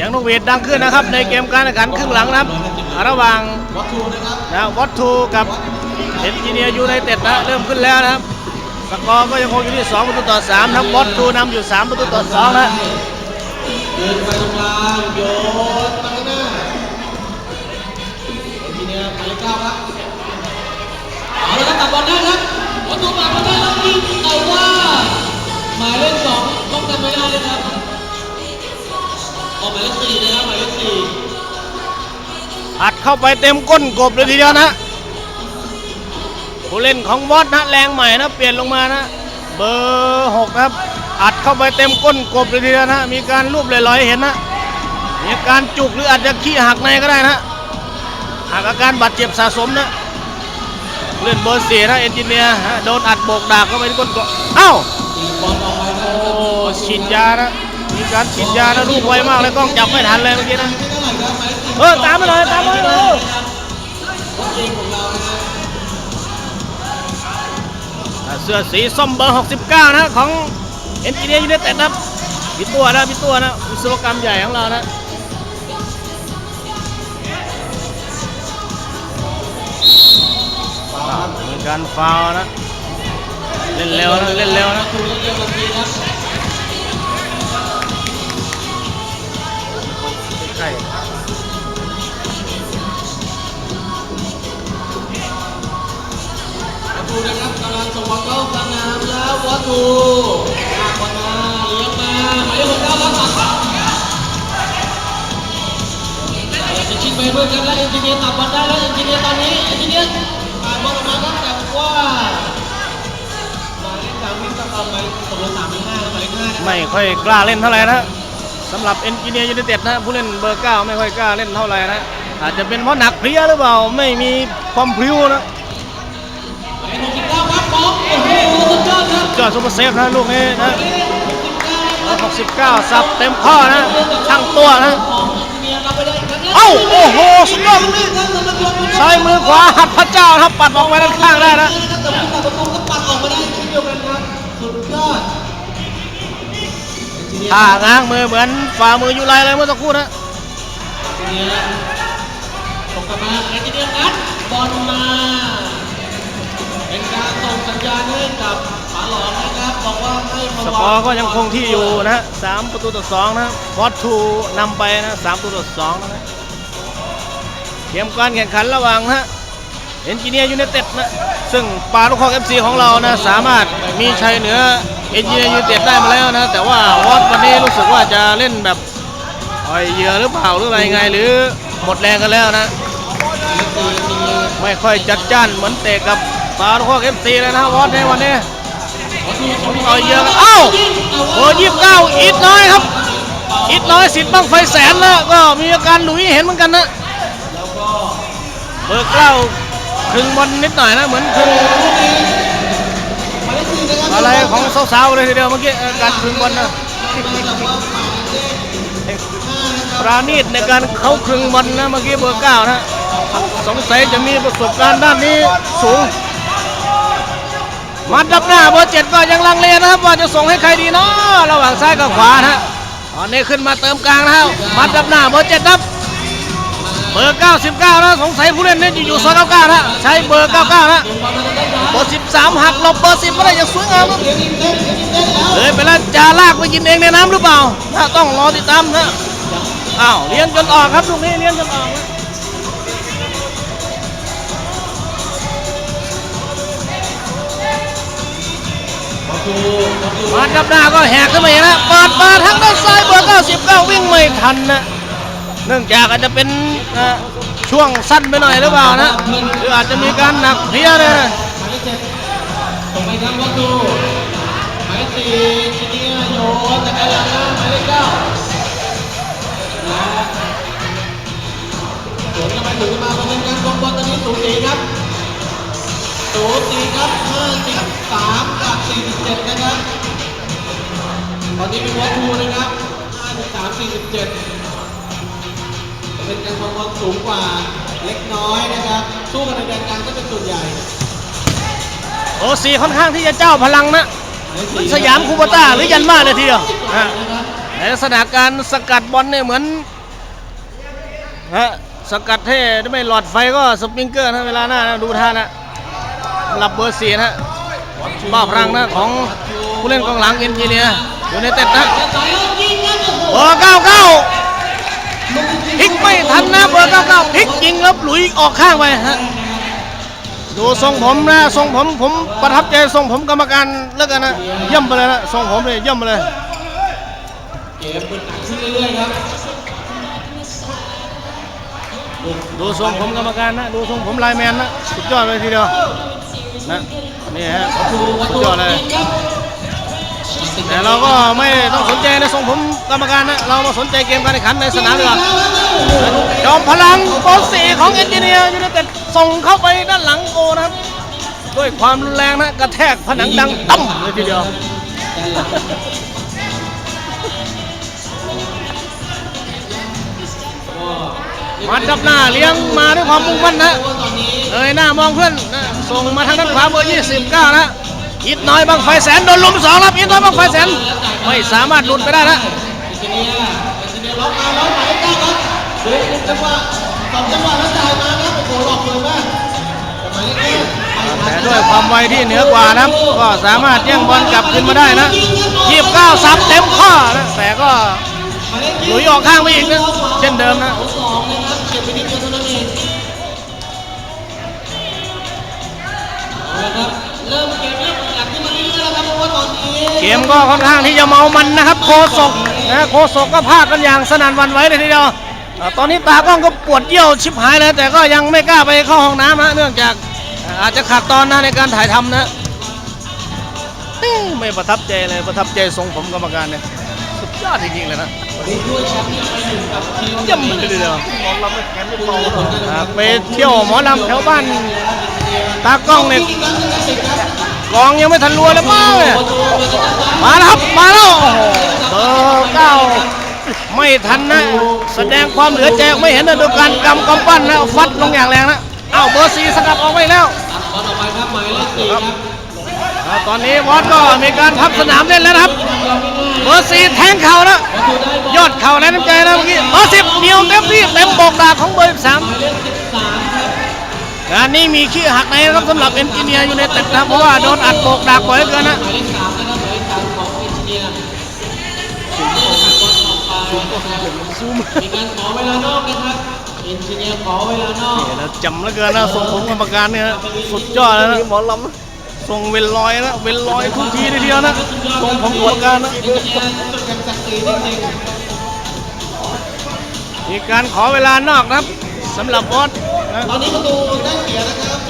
สียงนกหวีดดังขึ้นนะครับ ในเกมการแข่งขันครึ่งหลังนะครับ ระหว่างนะวัตทูกับเอนจิเนียร์ยูไนเต็ดนะเริ่มขึ้นแล้วนะครับสกอร์ก็ยังคงอยู่ที่ 2 ประตูต่อ3นะครับวัตทูนำอยู่ 3 ประตูต่อ 2 นะเดินไปตรงกลางโยนไปข้างหน้าทีเนี้ยหมายเลขเก้าครับเอาละครับตัดบอลได้ครับวัตถุตัดบอลได้แล้วยิงแต่ว่า หมายเลขสองป้องกันายเลขสี่นะครับหมายเลขสี่อัดเข้าไปเต็มก้นกบเลยทีเดียวนะผู้เล่นของวอตนะแรงใหม่นะเปลี่ยนลงมานะ เบอร์หกครับ อัดเข้าไปเต็มก้นกบเลยทีเดียวนะมีการรูปลอยๆเห็นนะมีการจุกหรืออาจจะขี้หักในก็ได้นะหากอาการบาดเจ็บสะสมนะเล่นเบอร์สี่นะเอนจิเนียร์โดนอัดโบกดากเข้าไปก้นกบเอ้าโอ้ฉีดยานะ มีการฉีดยานะลูกไวมากเลยกล้องจับไม่ทันเลยเมื่อกี้นะเท่าไหร่ครับหมายเลขสี่เออตามไปเลยตามไปเลยเออเสื้อสีส้มเบอร์ 69 นะของเอ็นจิเนียร์ยูไนเต็ดนะครับพี่ตัวนะพี่ตัวนะวิศวกรรมใหญ่ของเรานะมีการฟาวนะ เล่นเร็วนะ เล่นเร็วนะ ตถุลากบอลมาเลี้ยงมาหมายเลขหกเก้าแล้วตัดเราจะชิงไปเพื่อนกันแล้วเอนจิเนียร์ตัดบอลได้แล้วเอนจิเนียร์ตอนนี้เอนจิเนียร์ตัดบอลออกมาครับแต่ว่าหมายเลขสามวิ่งตามไปตกลงสามหรือห้าหมายเลขห้านะไม่ค่อยกล้าเล่นเท่าไหร่นะสำหรับเอนจิเนียร์ยูไนเต็ดนะผู้เล่นเบอร์9ไม่ค่อยกล้าเล่นเท่าไหร่นะอาจจะเป็นเพราะหนักเพลียหรือเปล่าไม่มีความพลิ้วนะ โอ้โหสุดยอดครับยอดซุปเปอร์เซฟนะลูกนี้นะหมายเลขหกสิบเก้าครับ69สับเต็มข้อนะช่างตัวนะของเอนจิเนียร์รับไปได้อีกครั้งแล้วเอ้าโอ้โหสุดยอดลูกนี้ซ้ายมือขวาหัดพระเจ้านะครับปัดออกไปด้านข้างได้นะแต่ผู้ตัดประตูก็ปัดออกมาได้เช่นเดียวกันครับสุดยอดท่าง้างมือเหมือนฝ่ามือยูไลเลยเมื่อสักครู่นะเนี่ยส่งกลับมาเอนจิเนียร์นัดบอลมา เป็นการส่งสัญญาณให้กับฝาหลองนะครับบอกว่าให้มาสกอร์ก็ยังคงที่อยู่นะฮะสามประตูต่อสองนะบอสทูนำไปนะสามประตูต่อสองนะเกมการแข่งขันระหว่างนะฮะเอนจิเนียร์ยูไนเต็ดนะซึ่งปาลูกคอกเอฟซีของเรานะสามารถมีชัยเหนือเอนจิเนียร์ยูไนเต็ดได้มาแล้วนะแต่ว่าวอตวันนี้รู้สึกว่าจะเล่นแบบอ่อยเหยื่อหรือเปล่าหรืออะไรไงหรือหมดแรงกันแล้วนะ ไม่ค่อยจัดจ้านเหมือนเตะกับ ปาลูกคอเอฟซีเลยนะวอตในวันนี้ต่อยเยอะเอ้าโอ้ยี่สิบเก้าอิดน้อยครับ อิดน้อยสิทธิ์บ้างไฟแสนแล้วก็มีอาการหลุยเห็นเหมือนกันนะเบอร์เก้าครึ่งบอลนิดหน่อยนะเหมือนครึ่งอะไรของสาวๆเลยทีเดียวเมื่อกี้การครึ่งบอลนะปราณีตในการเข้าครึ่งบอลนะเมื่อกี้เบอร์เก้านะสงสัยจะมีประสบการณ์ด้านนี้สูง มาดับหน้าเบอร์เจ็ดก็ยังลังเลนะครับว่าจะส่งให้ใครดีเนาะระหว่างซ้ายกับขวานะฮะตอนนี้ขึ้นมาเติมกลางนะครับมาดับหน้าเบอร์เจ็ดครับเบอร์ 99 นะสงสัยผู้เล่นนี่ยจะอยู่ซอย99นะใช้เบอร์ 99 นะเบอร์ 13 หักหลบเบอร์ 10ก็ได้อย่างสวยงามเลยไปแล้วจะลากไปยินเองในน้ำหรือเปล่า ต้องรอติดตามนะอ้าวเลี้ยงจนออกครับลูกนี้เลี้ยงจนออกนะ มาดับหน้าก็แหกขึ้นมาอีกนะเปิดมาทางด้านซ้ายเบอร์99 วิ่งไม่ทันนะเนื่องจากอาจจะเป็นช่วงสั้นไปหน่อยหรือเปล่านะหรืออาจจะมีการหนักเพลียเลยนะหมายเลขเจ็ดส่งไปทางวัตถุหมายเลขสี่จิเนียร์โยนแต่การหลังนะหมาเก้าและสวนกันไปถึงกันมาประเด็นการครองบอลตอนนี้สูสีครับ สูสีครับ53กับ47 นะครับ ตอนนี้เป็นวัตถุนะครับ53 47จะเป็นการครองบอลสูงกว่าเล็กน้อยนะครับ สู้กันในแดนกลางก็เป็นส่วนใหญ่ โอซีค่อนข้างที่จะเจ้าพลังนะ สยามคูโบต้าหรือยันมาเลยทีเดียวนะนะครับในลักษณะการสกัดบอลเนี่ยเหมือนฮะสกัดให้ไม่หลอดไฟก็สปริงเกอร์นะเวลาหน้านะดูท่านะ หลับเบอร์สี่นะบ้าพลังนะของผู้เล่นกองหลังเอ็นจิเนียร์อยู่ในเต็ดนะจะต่อยแล้วยิงครับโอ้โหเบอร์เก้าเก้าพลิกไม่ทันนะเบอร์เก้าเก้าพลิกยิงแล้วหลุยออกข้างไปฮะดูทรงผมนะทรงผมผมประทับใจทรงผมกรรมการแล้วกันนะเยี่ยมไปเลยนะทรงผมเลยเยี่ยมไปเลยเกมเป็นหนักขึ้นเรื่อยๆครับดูทรงผมกรรมการนะดูทรงผมไลน์แมนนะสุดยอดเลยทีเดียว นะนี่ฮะสุดยอดเลยแต่เราก็ไม่ต้องสนใจในทรงผมกรรมการนะเรามาสนใจเกมการแข่งขันในสนามดีกว่าจอมพลังโปรสีของเอนจิเนียร์ยูไนเต็ดส่งเข้าไปด้านหลังโกนะครับ ด้วยความรุนแรงนะกระแทกผนังดังตั้มเลยทีเดียวมาจับหน้าเลี้ยงมาด้วยความมุ่งมั่นนะ เอ้ยหน้ามองเพื่อนส่งมาทางด้านขวาเบอร์29นะอิดน้อยบางไฟแสนโดนลุมสองรับอิดน้อยบางไฟแสนไม่สามารถหลุดไปได้นะเอนเนียร์เอนเนียล็อกมาแล้วหมายเก้าครับดูจังหวะสองจังหวะแล้วจ่ายมาครับโอ้โหหลอกเลยมากหมายเลขเก้าแต่ด้วยความไวที่เหนือกว่านะก็สามารถแย่งบอลกลับขึ้นมาได้นะ29ซับเต็มข้อนะแต่ก็หลขหลุยออกข้างไปอีกนะเช่นเดิมนะ เกมก็ค่อนข้างที่จะเมามันนะครับโคศกนะโคศกก็พากันอย่างสนั่นวันไหวเลยทีเดียวตอนนี้ตากล้องก็ปวดเยี่ยวชิบหายเลยแต่ก็ยังไม่กล้าไปเข้าห้องน้ำนะเนื่องจากอาจจะขาดตอนนะในการถ่ายทำนะไม่ประทับใจเลยประทับใจทรงผมกรรมการเนี่ยสุดยอดจริงๆเลยนะยแชมป์ที่ไปอยู่กับทีเลยเดียวมองเราไม่แข็งไม่พอลงาไปเที่ยวหมอลำแถวบ้านตากล้องเนี่ย กองยังไม่ทันรัวเลยป้าเนี่ยประตูเปิดกระจายมาแล้วครับมาแล้วโอ้โหเบอร์เก้าไม่ทันนะ แสดงความเหลือใจไม่เห็นนะดูการกำกำปั้นนะฟัดลงอย่างแรงนะเอ้าเบอร์สี่สกัดออกไปแล้วตัดบอลออกไปครับหมายเลขสี่ครับตอนนี้วอดก็มีการพับสนามเล่นแล้วครับ เบอร์สี่แทงเข่านะยอดเข่าแรงน้ำใจนะเมื่อกี้เบอร์สิบเหนียวเต็มที่เต็มบอกดาของเบอร์สามหมายเลขสิบสามครับ งานนี้มีขี้หักในนะครับสำหรับเอนจิเนียร์อยู่ในตึกนะเพราะว่าโดนอัดโบกดากบ่อยเหลือเกินนะหมายเลขสามนะครับหมายเลขสามของเอนจิเนียร์นี่นะครับบอลออกไปนะครับมีการขอเวลานอกนะครับเอนจิเนียร์ขอเวลานอกเนี่ยนะจำเหลือเกินนะทรงผมกรรมการเนี่ยนะสุดยอดแล้วนะหมอลำทรงเวลลอยนะเวลลอยทุกทีเลยทีเดียวนะทรงผมกรรมการนะเอนจิเนียร์สุดกันศักดิ์ศรีจริงๆมีการขอเวลานอกนะครับสำหรับบอสนะ ตอนนี้ประตูได้เสียนะครับ